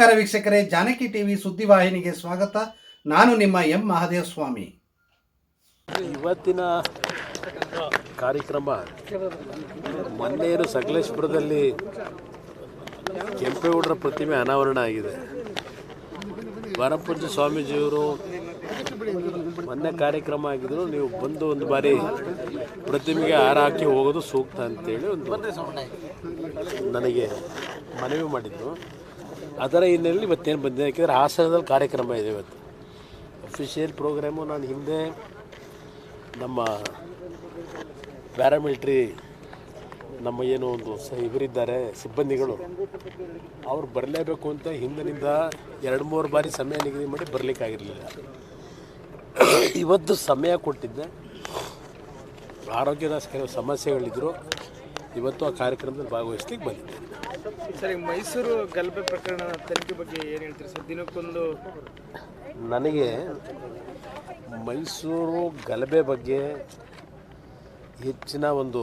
ನಮಸ್ಕಾರ ವೀಕ್ಷಕರೇ, ಜಾನಕಿ ಟಿವಿ ಸುದ್ದಿವಾಹಿನಿಗೆ ಸ್ವಾಗತ. ನಾನು ನಿಮ್ಮ ಎಂ ಮಹಾದೇವ ಸ್ವಾಮಿ ಇವತ್ತಿನ ಕಾರ್ಯಕ್ರಮ ಮೊನ್ನೆಯರು ಸಕಲೇಶ್ಪುರದಲ್ಲಿ ಕೆಂಪೇಗೌಡರ ಪ್ರತಿಮೆ ಅನಾವರಣ ಆಗಿದೆ. ವರಪಂಚ ಸ್ವಾಮೀಜಿಯವರು ಮೊನ್ನೆ ಕಾರ್ಯಕ್ರಮ ಆಗಿದ್ರು, ನೀವು ಬಂದು ಒಂದು ಬಾರಿ ಪ್ರತಿಮೆಗೆ ಹಾರ ಹಾಕಿ ಹೋಗೋದು ಸೂಕ್ತ ಅಂತೇಳಿ ಒಂದು ನನಗೆ ಮನವಿ ಮಾಡಿದ್ದು. ಅದರ ಹಿನ್ನೆಲೆಯಲ್ಲಿ ಇವತ್ತೇನು ಬಂದಿದೆ? ಯಾಕೆಂದರೆ ಹಾಸನದಲ್ಲಿ ಕಾರ್ಯಕ್ರಮ ಇದೆ ಇವತ್ತು. ಅಫಿಷಿಯಲ್ ಪ್ರೋಗ್ರಾಮು ನಾನು ಹಿಂದೆ ನಮ್ಮ ಪ್ಯಾರಾಮಿಲ್ಟ್ರಿ ನಮ್ಮ ಏನು ಒಂದು ಸ ಇವರಿದ್ದಾರೆ, ಸಿಬ್ಬಂದಿಗಳು, ಅವ್ರು ಬರಲೇಬೇಕು ಅಂತ ಹಿಂದಿನಿಂದ ಎರಡು ಮೂರು ಬಾರಿ ಸಮಯ ನಿಗದಿ ಮಾಡಿ ಬರಲಿಕ್ಕಾಗಿರಲಿಲ್ಲ. ಇವತ್ತು ಸಮಯ ಕೊಟ್ಟಿದ್ದೆ. ಆರೋಗ್ಯದ ಕೆಲವು ಸಮಸ್ಯೆಗಳಿದ್ದರು ಇವತ್ತು ಆ ಕಾರ್ಯಕ್ರಮದಲ್ಲಿ ಭಾಗವಹಿಸ್ಲಿಕ್ಕೆ ಬಂದಿದ್ದೆ ಸರ್, ಮೈಸೂರು ಗಲಭೆ ಪ್ರಕರಣ ತನಿಖೆ ಬಗ್ಗೆ ಏನು ಹೇಳ್ತೀರಿ ಸರ್? ದಿನಕ್ಕೊಂದು ನನಗೆ ಮೈಸೂರು ಗಲಭೆ ಬಗ್ಗೆ ಹೆಚ್ಚಿನ ಒಂದು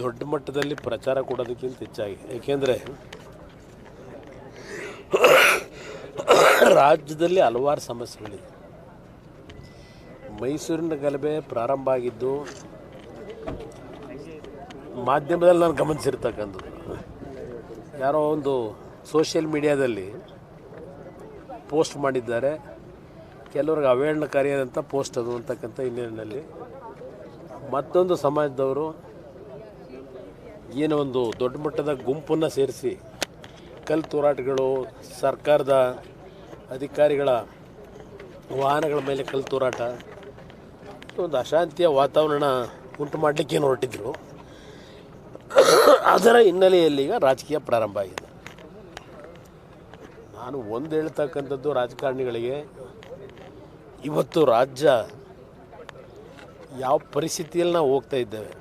ದೊಡ್ಡ ಮಟ್ಟದಲ್ಲಿ ಪ್ರಚಾರ ಕೊಡೋದಕ್ಕಿಂತ ಹೆಚ್ಚಾಗಿ. ಏಕೆಂದರೆ ರಾಜ್ಯದಲ್ಲಿ ಹಲವಾರು ಸಮಸ್ಯೆಗಳಿದೆ. ಮೈಸೂರಿನ ಗಲಭೆ ಪ್ರಾರಂಭ ಆಗಿದ್ದು ಮಾಧ್ಯಮದಲ್ಲಿ ನಾನು ಗಮನಿಸಿರ್ತಕ್ಕಂಥದ್ದು. ಯಾರೋ ಒಂದು ಸೋಷಿಯಲ್ ಮೀಡಿಯಾದಲ್ಲಿ ಪೋಸ್ಟ್ ಮಾಡಿದ್ದಾರೆ. ಕೆಲವ್ರಿಗೆ ಅವೇಳನಕಾರಿಯಾದಂಥ ಪೋಸ್ಟ್ ಅದು ಅಂತಕ್ಕಂಥ ಹಿನ್ನೆಲೆಯಲ್ಲಿ ಮತ್ತೊಂದು ಸಮಾಜದವರು ಏನೋ ಒಂದು ದೊಡ್ಡ ಮಟ್ಟದ ಗುಂಪನ್ನು ಸೇರಿಸಿ ಕಲ್ಲು ತೂರಾಟಗಳು, ಸರ್ಕಾರದ ಅಧಿಕಾರಿಗಳ ವಾಹನಗಳ ಮೇಲೆ ಕಲ್ಲು ತೂರಾಟ, ಒಂದು ಅಶಾಂತಿಯ ವಾತಾವರಣ ಉಂಟು ಮಾಡಲಿಕ್ಕೆ ಏನು ಹೊರಟಿದ್ರು. ಅದರ ಹಿನ್ನೆಲೆಯಲ್ಲಿ ಈಗ ರಾಜಕೀಯ ಪ್ರಾರಂಭ ಆಗಿದೆ. ನಾನು ಒಂದು ಹೇಳ್ತಕ್ಕಂಥದ್ದು ರಾಜಕಾರಣಿಗಳಿಗೆ, ಇವತ್ತು ರಾಜ್ಯ ಯಾವ ಪರಿಸ್ಥಿತಿಯಲ್ಲಿ ನಾವು ಹೋಗ್ತಾ ಇದ್ದೇವೆ,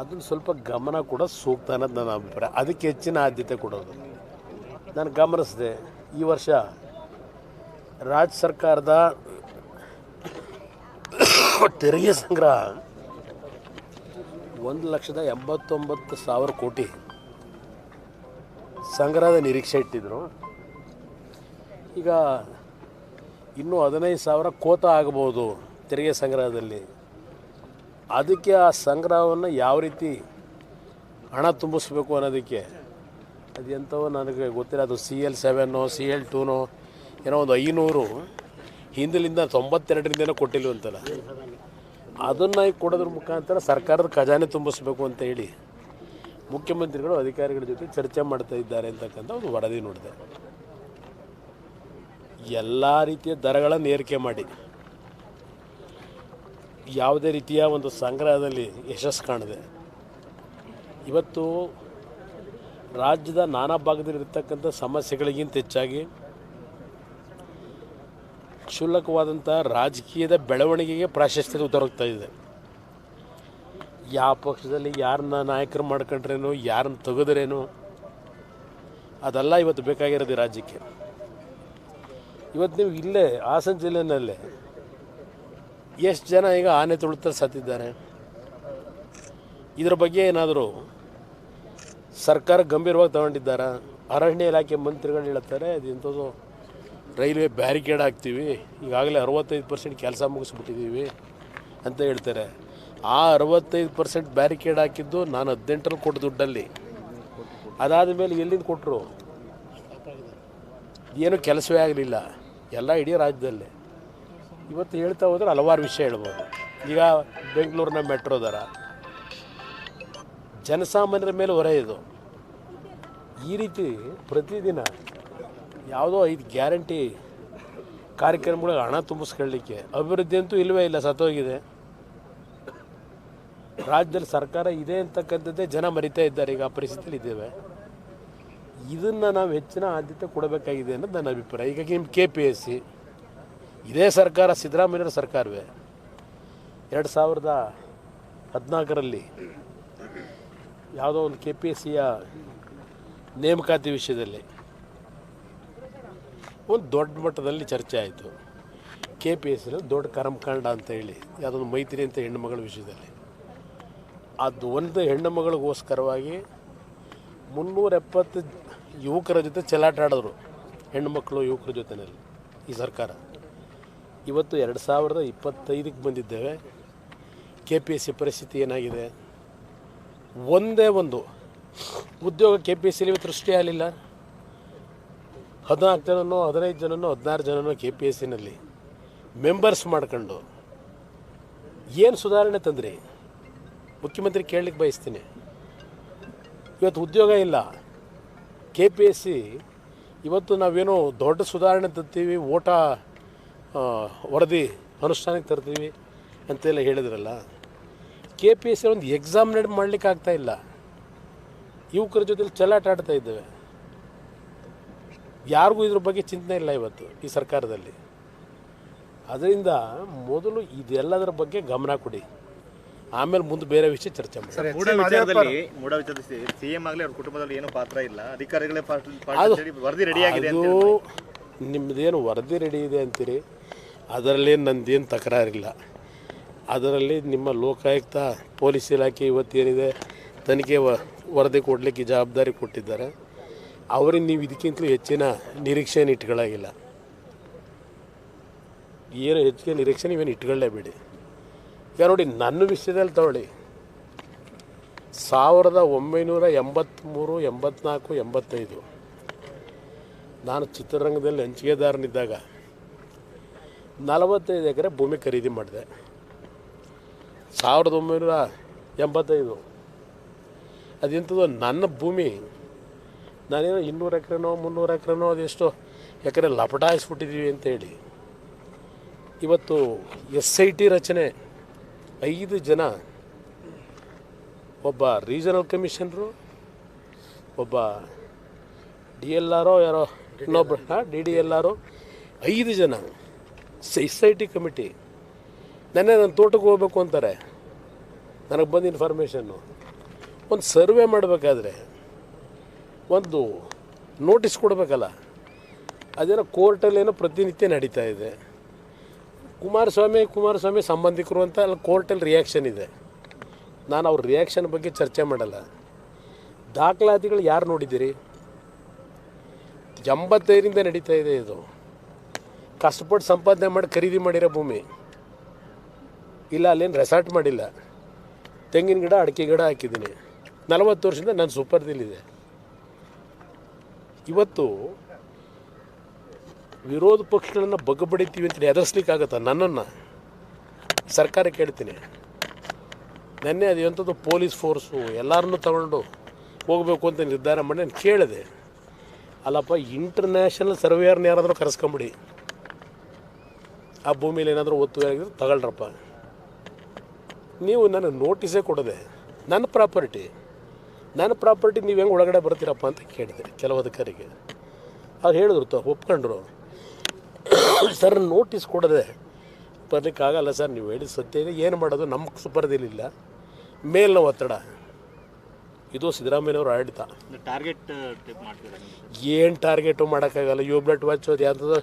ಅದನ್ನು ಸ್ವಲ್ಪ ಗಮನ ಕೂಡ ಸೂಕ್ತ ಅನ್ನೋದು ನನ್ನ ಅಭಿಪ್ರಾಯ. ಅದಕ್ಕೆ ಹೆಚ್ಚಿನ ಆದ್ಯತೆ ಕೊಡೋದು. ನಾನು ಗಮನಿಸಿದೆ, ಈ ವರ್ಷ ರಾಜ್ಯ ಸರ್ಕಾರದ ತೆರಿಗೆ ಸಂಗ್ರಹ ಒಂದು ಲಕ್ಷದ ಎಂಬತ್ತೊಂಬತ್ತು ಸಾವಿರ ಕೋಟಿ ಸಂಗ್ರಹದ ನಿರೀಕ್ಷೆ ಇಟ್ಟಿದ್ರು. ಈಗ ಇನ್ನೂ ಹದಿನೈದು ಸಾವಿರ ಕೋತ ಆಗಬಹುದು ತೆರಿಗೆ ಸಂಗ್ರಹದಲ್ಲಿ. ಅದಕ್ಕೆ ಆ ಸಂಗ್ರಹವನ್ನು ಯಾವ ರೀತಿ ಹಣ ತುಂಬಿಸ್ಬೇಕು ಅನ್ನೋದಕ್ಕೆ ಅದು ಎಂಥವೋ ನನಗೆ ಗೊತ್ತಿಲ್ಲ. ಅದು ಸಿ ಎಲ್ ಸೆವೆನ್ನೋ, ಸಿ ಎಲ್ ಟೂನೋ, ಏನೋ ಒಂದು ಐನೂರು ಹಿಂದಿಲಿಂದ ತೊಂಬತ್ತೆರಡರಿಂದನೋ ಕೊಟ್ಟಿಲ್ವಂತಲ್ಲ. ಅದನ್ನು ಕೊಡೋದ್ರ ಮುಖಾಂತರ ಸರ್ಕಾರದ ಖಜಾನೆ ತುಂಬಿಸ್ಬೇಕು ಅಂತ ಹೇಳಿ ಮುಖ್ಯಮಂತ್ರಿಗಳು ಅಧಿಕಾರಿಗಳ ಜೊತೆ ಚರ್ಚೆ ಮಾಡ್ತಾ ಇದ್ದಾರೆ ಅಂತಕ್ಕಂಥ ಒಂದು ವರದಿ ನೋಡಿದೆ. ಎಲ್ಲ ರೀತಿಯ ದರಗಳನ್ನು ಏರಿಕೆ ಮಾಡಿ. ಯಾವುದೇ ರೀತಿಯ ಒಂದು ಸಂಗ್ರಹದಲ್ಲಿ ಯಶಸ್ಸು ಕಾಣದೆ. ಇವತ್ತು ರಾಜ್ಯದ ನಾನಾ ಭಾಗದಲ್ಲಿರ್ತಕ್ಕಂಥ ಸಮಸ್ಯೆಗಳಿಗಿಂತ ಹೆಚ್ಚಾಗಿ ಕ್ಷುಲ್ಲಕವಾದಂಥ ರಾಜಕೀಯದ ಬೆಳವಣಿಗೆಗೆ ಪ್ರಾಶಸ್ತ್ಯ ದೊರಕ್ತಾ ಇದೆ. ಯಾವ ಪಕ್ಷದಲ್ಲಿ ಯಾರನ್ನ ನಾಯಕರು ಮಾಡ್ಕೊಂಡ್ರೇನು, ಯಾರನ್ನ ತೆಗೆದ್ರೇನು, ಅದೆಲ್ಲ ಇವತ್ತು ಬೇಕಾಗಿರೋದು ರಾಜ್ಯಕ್ಕೆ. ಇವತ್ತು ನೀವು ಇಲ್ಲೇ, ಹಾಸನ ಜಿಲ್ಲೆಯಲ್ಲೇ ಎಷ್ಟು ಜನ ಈಗ ಆನೆ ತುಳಿತ ಸತ್ತಿದ್ದಾರೆ? ಇದರ ಬಗ್ಗೆ ಏನಾದರೂ ಸರ್ಕಾರ ಗಂಭೀರವಾಗಿ ತಗೊಂಡಿದ್ದಾರಾ? ಅರಣ್ಯ ಇಲಾಖೆ ಮಂತ್ರಿಗಳು ಹೇಳ್ತಾರೆ, ಅದು ಎಂಥದ್ದು ರೈಲ್ವೆ ಬ್ಯಾರಿಕೇಡ್ ಹಾಕ್ತೀವಿ. ಈಗಾಗಲೇ ಅರವತ್ತೈದು ಪರ್ಸೆಂಟ್ ಕೆಲಸ ಮುಗಿಸ್ಬಿಟ್ಟಿದ್ದೀವಿ ಅಂತ ಹೇಳ್ತಾರೆ. ಆ ಅರವತ್ತೈದು ಪರ್ಸೆಂಟ್ ಬ್ಯಾರಿಕೇಡ್ ಹಾಕಿದ್ದು ನಾನು ಹದಿನೆಂಟರಲ್ಲಿ ಕೊಟ್ಟ ದುಡ್ಡಲ್ಲಿ. ಅದಾದ ಮೇಲೆ ಎಲ್ಲಿಂದ ಕೊಟ್ಟರು ಏನು ಕೆಲಸವೇ ಆಗಲಿಲ್ಲ. ಎಲ್ಲ ಇಡೀ ರಾಜ್ಯದಲ್ಲಿ. ಇವತ್ತು ಹೇಳ್ತಾ ಹೋದ್ರೆ ಹಲವಾರು ವಿಷಯ ಹೇಳ್ಬೋದು. ಈಗ ಬೆಂಗಳೂರಿನ ಮೆಟ್ರೋ ದರ. ಜನಸಾಮಾನ್ಯರ ಮೇಲೆ ಹೊರೆ ಇದು. ಈ ರೀತಿ ಪ್ರತಿದಿನ ಯಾವುದೋ ಐದು ಗ್ಯಾರಂಟಿ ಕಾರ್ಯಕ್ರಮಗಳಿಗೆ ಹಣ ತುಂಬಿಸ್ಕೊಳ್ಳಿಕ್ಕೆ. ಅಭಿವೃದ್ಧಿ ಅಂತೂ ಇಲ್ಲವೇ ಇಲ್ಲ, ಸತ್ತೋಗಿದೆ. ರಾಜ್ಯದಲ್ಲಿ ಸರ್ಕಾರ ಇದೆ ಅಂತಕ್ಕಂಥದ್ದೇ ಜನ ಮರಿತಾ ಇದ್ದಾರೆ, ಈಗ ಆ ಪರಿಸ್ಥಿತಿಯಲ್ಲಿ ಇದ್ದೇವೆ. ಇದನ್ನು ನಾವು ಹೆಚ್ಚಿನ ಆದ್ಯತೆ ಕೊಡಬೇಕಾಗಿದೆ ಅನ್ನೋದು ನನ್ನ ಅಭಿಪ್ರಾಯ. ಈಗ ನಿಮ್ಮ ಕೆ ಪಿ ಎಸ್ ಸಿ ಇದೇ ಸರ್ಕಾರ ಸಿದ್ದರಾಮಯ್ಯರ ಸರ್ಕಾರವೇ. ಎರಡು ಸಾವಿರದ ಹದಿನಾಲ್ಕರಲ್ಲಿ ಯಾವುದೋ ಒಂದು ಕೆ ಪಿ ಎಸ್ ಸಿಯ ನೇಮಕಾತಿ ವಿಷಯದಲ್ಲಿ ಒಂದು ದೊಡ್ಡ ಮಟ್ಟದಲ್ಲಿ ಚರ್ಚೆ ಆಯಿತು. ಕೆ ಪಿ ಎಸ್ ದೊಡ್ಡ ಕರ್ಮಕಾಂಡ ಅಂತ ಹೇಳಿ, ಯಾವುದೊಂದು ಮೈತ್ರಿ ಅಂತ ಹೆಣ್ಣುಮಗಳ ವಿಷಯದಲ್ಲಿ. ಅದು ಒಂದು ಹೆಣ್ಣು ಮಗಳಿಗೋಸ್ಕರವಾಗಿ ಮುನ್ನೂರ ಎಪ್ಪತ್ತು ಯುವಕರ ಜೊತೆ ಚೆಲ್ಲಾಟ ಆಡಿದ್ರು ಹೆಣ್ಣುಮಕ್ಕಳು ಯುವಕರ ಜೊತೆಯಲ್ಲಿ ಈ ಸರ್ಕಾರ. ಇವತ್ತು ಎರಡು ಸಾವಿರದ ಇಪ್ಪತ್ತೈದಕ್ಕೆ ಬಂದಿದ್ದೇವೆ. ಕೆ ಪಿ ಎಸ್ ಸಿ ಪರಿಸ್ಥಿತಿ ಏನಾಗಿದೆ? ಒಂದೇ ಒಂದು. ಉದ್ಯೋಗ ಕೆ ಪಿ ಎಸ್ ಸಿಲಿ ಸೃಷ್ಟಿ ಆಗಲಿಲ್ಲ. ಹದಿನಾಲ್ಕು ಜನನೋ, ಹದಿನೈದು ಜನನೋ, ಹದಿನಾರು ಜನನೋ ಕೆ ಪಿ ಎಸ್ ಸಿನಲ್ಲಿ ಮೆಂಬರ್ಸ್ ಮಾಡ್ಕೊಂಡು ಏನು ಸುಧಾರಣೆ ತಂದ್ರಿ? ಮುಖ್ಯಮಂತ್ರಿ ಕೇಳಲಿಕ್ಕೆ ಬಯಸ್ತೀನಿ. ಇವತ್ತು ಉದ್ಯೋಗ ಇಲ್ಲ. ಕೆ ಪಿ ಎಸ್ ಸಿ ಇವತ್ತು ನಾವೇನೋ ದೊಡ್ಡ ಸುಧಾರಣೆ ತರ್ತೀವಿ, ಓಟ ವರದಿ ಅನುಷ್ಠಾನಕ್ಕೆ ತರ್ತೀವಿ ಅಂತೆಲ್ಲ ಹೇಳಿದ್ರಲ್ಲ. ಕೆ ಪಿ ಎಸ್ ಸಿ ಒಂದು ಎಕ್ಸಾಮ್ ನಡೆ ಮಾಡಲಿಕ್ಕೆ ಆಗ್ತಾ ಇಲ್ಲ. ಯುವಕರ ಜೊತೆಲಿ ಚೆಲ್ಲಾಟ ಆಡ್ತಾ ಇದ್ದೇವೆ. ಯಾರಿಗೂ ಇದ್ರ ಬಗ್ಗೆ ಚಿಂತನೆ ಇಲ್ಲ ಇವತ್ತು ಈ ಸರ್ಕಾರದಲ್ಲಿ. ಅದರಿಂದ ಮೊದಲು ಇದೆಲ್ಲದರ ಬಗ್ಗೆ ಗಮನ ಕೊಡಿ. ಆಮೇಲೆ ಮುಂದೆ ಬೇರೆ ವಿಷಯ ಚರ್ಚೆ ಮಾಡಿ. ಮೂಡ ವಿಚಾರದಲ್ಲಿ ಮೂಡ ವಿಚಾರದಲ್ಲಿ ಸಿಎಂ ಆಗಲಿ ಅವ್ರ ಕುಟುಂಬದಲ್ಲಿ ಏನು ಪಾತ್ರ ಇಲ್ಲ. ಅಧಿಕಾರಿಗಳೇ ವರದಿ ರೆಡಿ ಆಗಿದೆ ಅದು ನಿಮ್ಮದೇನು ವರದಿ ರೆಡಿ ಇದೆ ಅಂತೀರಿ? ಅದರಲ್ಲಿ ನಂದೇನು ತಕರಾರಿಲ್ಲ. ಅದರಲ್ಲಿ ನಿಮ್ಮ ಲೋಕಾಯುಕ್ತ ಪೊಲೀಸ್ ಇಲಾಖೆ ಇವತ್ತೇನಿದೆ ತನಿಖೆ ವರದಿ ಕೊಡಲಿಕ್ಕೆ ಜವಾಬ್ದಾರಿ ಕೊಟ್ಟಿದ್ದಾರೆ. ಅವರಿಗೆ ನೀವು ಇದಕ್ಕಿಂತಲೂ ಹೆಚ್ಚಿನ ನಿರೀಕ್ಷೆಯನ್ನು ಇಟ್ಕೊಳ್ಳಾಗಿಲ್ಲ ಏನು ಹೆಚ್ಚಿಗೆ ನಿರೀಕ್ಷೆ ನೀವೇನು ಇಟ್ಕೊಳ್ಳೇಬೇಡಿ ಈಗ ನೋಡಿ, ನನ್ನ ವಿಷಯದಲ್ಲಿ ತಗೊಳ್ಳಿ. ಸಾವಿರದ ಒಂಬೈನೂರ ಎಂಬತ್ತ್ಮೂರು ಎಂಬತ್ನಾಲ್ಕು, ಎಂಬತ್ತೈದು. ನಾನು ಚಿತ್ರರಂಗದಲ್ಲಿ ಹಂಚಿಕೆದಾರನಿದ್ದಾಗ ನಲವತ್ತೈದು ಎಕರೆ ಭೂಮಿ ಖರೀದಿ ಮಾಡಿದೆ. ಸಾವಿರದ ಒಂಬೈನೂರ ಎಂಬತ್ತೈದು. ಅದೆಂಥದ್ದು ನನ್ನ ಭೂಮಿ ನಾನೇನೋ ಇನ್ನೂರು ಎಕರೆನೋ, ಮುನ್ನೂರು ಎಕರೆನೋ ಅದೆಷ್ಟೋ ಎಕರೆ ಲಪಟಾಯಿಸ್ಬಿಟ್ಟಿದ್ದೀವಿ ಅಂತೇಳಿ. ಇವತ್ತು ಎಸ್ ಐ ಟಿ ರಚನೆ ಐದು ಜನ, ಒಬ್ಬ ರೀಜನಲ್ ಕಮಿಷನರು, ಒಬ್ಬ ಡಿ ಎಲ್ ಆರೋ ಯಾರೋ ಇನ್ನೊಬ್ಬ ಡಿ ಡಿ ಎಲ್ ಆರೋ ಐದು ಜನ ಎಸ್ ಐ ಟಿ ಕಮಿಟಿ. ನೆನ್ನೆ ನನ್ನ ತೋಟಕ್ಕೆ ಹೋಗ್ಬೇಕು ಅಂತಾರೆ. ನನಗೆ ಬಂದ ಇನ್ಫಾರ್ಮೇಷನ್ನು ಒಂದು ಸರ್ವೆ ಮಾಡಬೇಕಾದ್ರೆ ಒಂದು ನೋಟಿಸ್ ಕೊಡಬೇಕಲ್ಲ. ಅದೇನೋ ಕೋರ್ಟಲ್ಲೇನೋ ಪ್ರತಿನಿತ್ಯ ನಡೀತಾ ಇದೆ. ಕುಮಾರಸ್ವಾಮಿ ಕುಮಾರಸ್ವಾಮಿ ಸಂಬಂಧಿಕರು ಅಂತ ಅಲ್ಲಿ ಕೋರ್ಟಲ್ಲಿ ರಿಯಾಕ್ಷನ್ ಇದೆ. ನಾನು ಅವ್ರ ರಿಯಾಕ್ಷನ್ ಬಗ್ಗೆ ಚರ್ಚೆ ಮಾಡಲ್ಲ. ದಾಖಲಾತಿಗಳು ಯಾರು ನೋಡಿದ್ದೀರಿ? ಎಂಬತ್ತೈದರಿಂದ ನಡೀತಾ ಇದೆ ಇದು. ಕಷ್ಟಪಟ್ಟು ಸಂಪಾದನೆ ಮಾಡಿ ಖರೀದಿ ಮಾಡಿರೋ ಭೂಮಿ. ಇಲ್ಲ, ಅಲ್ಲೇನು ರೆಸಾರ್ಟ್ ಮಾಡಿಲ್ಲ. ತೆಂಗಿನ ಗಿಡ, ಅಡಿಕೆ ಗಿಡ ಹಾಕಿದ್ದೀನಿ. ನಲವತ್ತು ವರ್ಷದಿಂದ ನಾನು ಸೂಪರ್ದಿಲ್ಲಿದೆ ಇವತ್ತು ವಿರೋಧ ಪಕ್ಷಗಳನ್ನು ಬಗ್ಗಬಡಿತೀವಿ ಅಂತ ಎದುರಿಸ್ಲಿಕ್ಕಾಗತ್ತಾ ನನ್ನನ್ನು? ಸರ್ಕಾರ ಕೇಳ್ತೀನಿ. ನೆನ್ನೆ ಅದು ಎಂಥದ್ದು ಪೊಲೀಸ್ ಫೋರ್ಸು ಎಲ್ಲರನ್ನೂ ತಗೊಂಡು ಹೋಗಬೇಕು ಅಂತ ನಿರ್ಧಾರ ಮಾಡಿ ನಾನು ಕೇಳಿದೆ. ಅಲ್ಲಪ್ಪ ಇಂಟರ್ನ್ಯಾಷನಲ್ ಸರ್ವೇಯರ್ನ ಯಾರಾದರೂ ಕರೆಸ್ಕೊಂಬಿಡಿ. ಆ ಭೂಮಿಲಿ ಏನಾದರೂ ಒತ್ತು ತಗೊಳ್ರಪ್ಪ. ನೀವು ನನಗೆ ನೋಟಿಸೇ ಕೊಡದೆ, ನನ್ನ ಪ್ರಾಪರ್ಟಿ ನನ್ನ ಪ್ರಾಪರ್ಟಿ ನೀವು ಹೆಂಗೆ ಒಳಗಡೆ ಬರ್ತೀರಪ್ಪ ಅಂತ ಕೇಳಿದೆ ಕೆಲವು ಅಧಿಕಾರಿಗೆ. ಅವ್ರು ಹೇಳಿದ್ರು ತ ಒಪ್ಕೊಂಡ್ರು. ಸರ್ ನೋಟಿಸ್ ಕೊಡದೆ ಬರಲಿಕ್ಕಾಗಲ್ಲ ಸರ್ ನೀವು ಹೇಳಿದ ಸತ್ಯ ಇದೆ ಏನು ಮಾಡೋದು ನಮ್ಮ ಸುಪರ್ದಿಲಿಲ್ಲ. ಮೇಲಿನ ಒತ್ತಡ. ಇದು ಸಿದ್ದರಾಮಯ್ಯವರು ಆಡಳಿತ. ಟಾರ್ಗೆಟ್ ಏನು ಟಾರ್ಗೆಟು ಮಾಡೋಕ್ಕಾಗಲ್ಲ? ಯು ಬ್ಲಡ್ ವಾಚ್ ಅದು ಯಾವುದೋ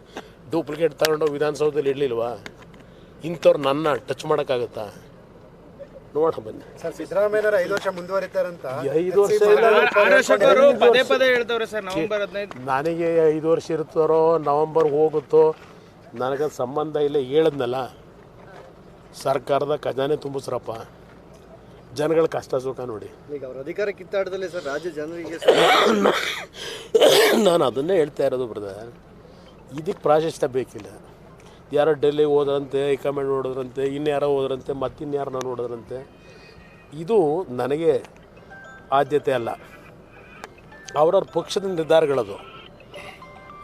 ಡೂಪ್ಲಿಕೇಟ್ ತಗೊಂಡು ವಿಧಾನಸೌಧದಲ್ಲಿ ಇಡಲಿಲ್ವಾ? ಇಂಥವ್ರು ನನ್ನ ಟಚ್ ಮಾಡೋಕ್ಕಾಗತ್ತಾ? ನೋಡೋಣ ಬನ್ನಿ ಸರ್ ಸಿದ್ದರಾಮಯ್ಯನವರು ಐದು ವರ್ಷ ಮುಂದುವರಿತಾರಂತ. ಐದು ವರ್ಷ ಪದೇ ಪದೇ ಹೇಳ್ತವ್ರೆ ಸರ್ ನವೆಂಬರ್ ಹದಿನೈದು. ನನಗೆ ಐದು ವರ್ಷ ಇರ್ತಾರೋ ನವೆಂಬರ್ ಹೋಗುತ್ತೋ ನನಗೆ ಸಂಬಂಧ ಇಲ್ಲ ಹೇಳದ್ನಲ್ಲ. ಸರ್ಕಾರದ ಖಜಾನೆ ತುಂಬಿಸ್ರಪ್ಪ. ಜನಗಳ ಕಷ್ಟ ಸುಖ ನೋಡಿ. ಈಗ ಅವ್ರ ಅಧಿಕಾರ ಕಿತ್ತಾಟದಲ್ಲಿ ಸರ್ ರಾಜ್ಯ ಜನರಿಗೆ ನಾನು ಅದನ್ನೇ ಹೇಳ್ತಾ ಇರೋದು ಬ್ರದರ್. ಇದಕ್ಕೆ ಪ್ರಾಶಸ್ತ್ಯ ಬೇಕಿಲ್ಲ. ಯಾರೋ ಡೆಲ್ಲಿ ಹೋದ್ರಂತೆ, ಹೈಕಮಾಂಡ್ ನೋಡಿದ್ರಂತೆ, ಇನ್ಯಾರೋ ಹೋದ್ರಂತೆ, ಮತ್ತಿನ್ಯಾರನ್ನ ನೋಡಿದ್ರಂತೆ. ಇದು ನನಗೆ ಆದ್ಯತೆ ಅಲ್ಲ. ಅವರವ್ರ ಪಕ್ಷದ ನಿರ್ಧಾರಗಳದು.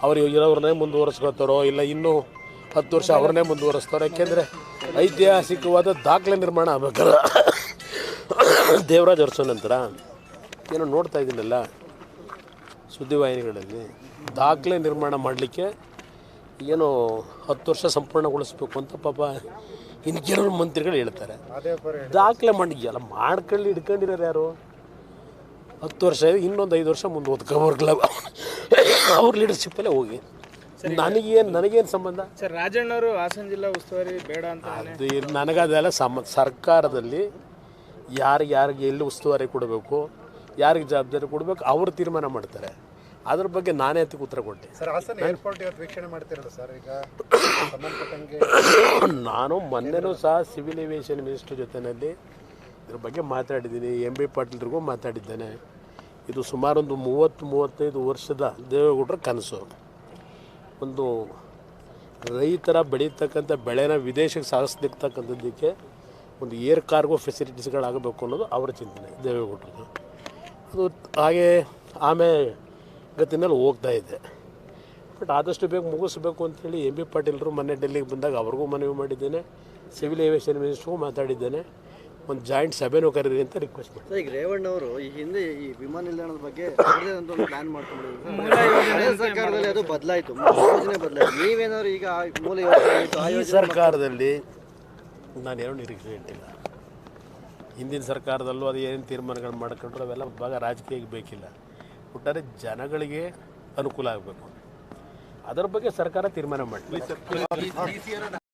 ಅವ್ರು ಇರೋವ್ರನ್ನೇ ಮುಂದುವರ್ಸ್ಕೊಳ್ತಾರೋ, ಇಲ್ಲ ಇನ್ನೂ ಹತ್ತು ವರ್ಷ ಅವ್ರನ್ನೇ ಮುಂದುವರಿಸ್ತಾರೋ? ಯಾಕೆಂದರೆ ಐತಿಹಾಸಿಕವಾದ ದಾಖಲೆ ನಿರ್ಮಾಣ ಆಗಬೇಕಲ್ಲ. ದೇವರಾಜ್ ಅರಸು ನಂತರ ಏನೋ ನೋಡ್ತಾ ಇದ್ದೀನಲ್ಲ ಸುದ್ದಿವಾಹಿನಿಗಳಲ್ಲಿ. ದಾಖಲೆ ನಿರ್ಮಾಣ ಮಾಡಲಿಕ್ಕೆ ಏನು ಹತ್ತು ವರ್ಷ ಸಂಪೂರ್ಣಗೊಳಿಸ್ಬೇಕು ಅಂತ ಪಾಪ ಇನ್ನು ಕೆಲವರು ಮಂತ್ರಿಗಳು ಹೇಳ್ತಾರೆ. ದಾಖಲೆ ಮಾಡಿ ಎಲ್ಲ ಮಾಡ್ಕೊಳ್ಳಿ ಹಿಡ್ಕೊಂಡಿರೋರು ಯಾರು? ಹತ್ತು ವರ್ಷ ಇನ್ನೊಂದು ಐದು ವರ್ಷ ಮುಂದೆ ಓದ್ಕೊಬರ್ಗಲ್ಲ ಅವ್ರ ಲೀಡರ್ಶಿಪ್ಪಲ್ಲೇ ಹೋಗಿ. ನನಗೇನು ನನಗೇನು ಸಂಬಂಧ? ಸರ್ ರಾಜಣ್ಣವರು ಹಾಸನ ಜಿಲ್ಲಾ ಉಸ್ತುವಾರಿ ಬೇಡ ಅಂತ ಅದು ನನಗದೆಲ್ಲ ಸಮ ಸರ್ಕಾರದಲ್ಲಿ ಯಾರಿಗೆ ಯಾರಿಗೆ ಎಲ್ಲಿ ಉಸ್ತುವಾರಿ ಕೊಡಬೇಕು ಯಾರಿಗೆ ಜವಾಬ್ದಾರಿ ಕೊಡಬೇಕು ಅವರು ತೀರ್ಮಾನ ಮಾಡ್ತಾರೆ. ಅದ್ರ ಬಗ್ಗೆ ನಾನೇ ಅದಕ್ಕೆ ಉತ್ತರ ಕೊಟ್ಟೆ ಸರ್ ಹಾಸನ ಏರ್ಪೋರ್ಟ್ ಇವತ್ತು ವೀಕ್ಷಣೆ ಮಾಡ್ತಿರಲ್ಲ ಸರ್ ಈಗ ಸಂಬಂಧಪಟ್ಟಂಗೆ ನಾನು ಮೊನ್ನೆನೂ ಸಹ ಸಿವಿಲ್ ಏವಿಯೇಷನ್ ಮಿನಿಸ್ಟರ್ ಜೊತೆಯಲ್ಲಿ ಇದ್ರ ಬಗ್ಗೆ ಮಾತಾಡಿದ್ದೀನಿ ಎಂ ಬಿ ಪಾಟೀಲ್ರಿಗೂ ಮಾತಾಡಿದ್ದೇನೆ. ಇದು ಸುಮಾರೊಂದು ಮೂವತ್ತು ಮೂವತ್ತೈದು ವರ್ಷದ ದೇವೇಗೌಡರ ಕನಸು. ಒಂದು ರೈತರ ಬೆಳೀತಕ್ಕಂಥ ಬೆಳೆನ ವಿದೇಶಕ್ಕೆ ಸಾಗಿಸ್ಲಿಕ್ತಕ್ಕಂಥದ್ದಕ್ಕೆ ಒಂದು ಏರ್ ಕಾರ್ಗೋ ಫೆಸಿಲಿಟೀಸ್ಗಳಾಗಬೇಕು ಅನ್ನೋದು ಅವರ ಚಿಂತನೆ ದೇವೇಗೌಡರದು ಅದು ಹಾಗೆ ಆಮೇಲೆ ಗತಿನಲ್ಲಿ ಹೋಗ್ತಾ ಇದೆ. ಬಟ್ ಆದಷ್ಟು ಬೇಗ ಮುಗಿಸ್ಬೇಕು ಅಂತೇಳಿ ಎಂ ಬಿ ಪಾಟೀಲ್ರು ಮೊನ್ನೆ ಡೆಲ್ಲಿಗೆ ಬಂದಾಗ ಅವ್ರಿಗೂ ಮನವಿ ಮಾಡಿದ್ದೇನೆ. ಸಿವಿಲ್ ಏವಿಯೇಷನ್ ಮಿನಿಸ್ಟ್ರಿಗೂ ಮಾತಾಡಿದ್ದೇನೆ. ಒಂದು ಜಾಯಿಂಟ್ ಸಭೆನೂ ಕರೀರಿ ಅಂತ ರಿಕ್ವೆಸ್ಟ್ ಮಾಡಿ ಸರ್ ಈಗ ರೇವಣ್ಣ ಅವರು ಈ ಹಿಂದೆ ಈ ವಿಮಾನ ನಿಲ್ದಾಣದ ಬಗ್ಗೆ ಪ್ಲಾನ್ ಮಾಡ್ಕೊಂಡಿದ್ರು ಸರ್ಕಾರದಲ್ಲಿ ಅದು ಬದಲಾಯಿತು. ಯೋಜನೆ ಬದಲಾಯಿತು. ನೀವೇನಾದ್ರು ಈಗ ಮೂಲ ಈ ಯೋಜನೆ ಸರ್ಕಾರದಲ್ಲಿ ನಾನು ಏನು ನಿರೀಕ್ಷೆ ಇಟ್ಟಿಲ್ಲ ಹಿಂದಿನ ಸರ್ಕಾರದಲ್ಲೂ ಅದು ಏನೇನು ತೀರ್ಮಾನಗಳು ಮಾಡ್ಕೊಂಡ್ರು ಅವೆಲ್ಲ ಭಾಗ ರಾಜಕೀಯಕ್ಕೆ ಬೇಕಿಲ್ಲ. ಒಟ್ಟಾರೆ ಜನಗಳಿಗೆ ಅನುಕೂಲ ಆಗಬೇಕು. ಅದರ ಬಗ್ಗೆ ಸರ್ಕಾರ ತೀರ್ಮಾನ ಮಾಡಲಿ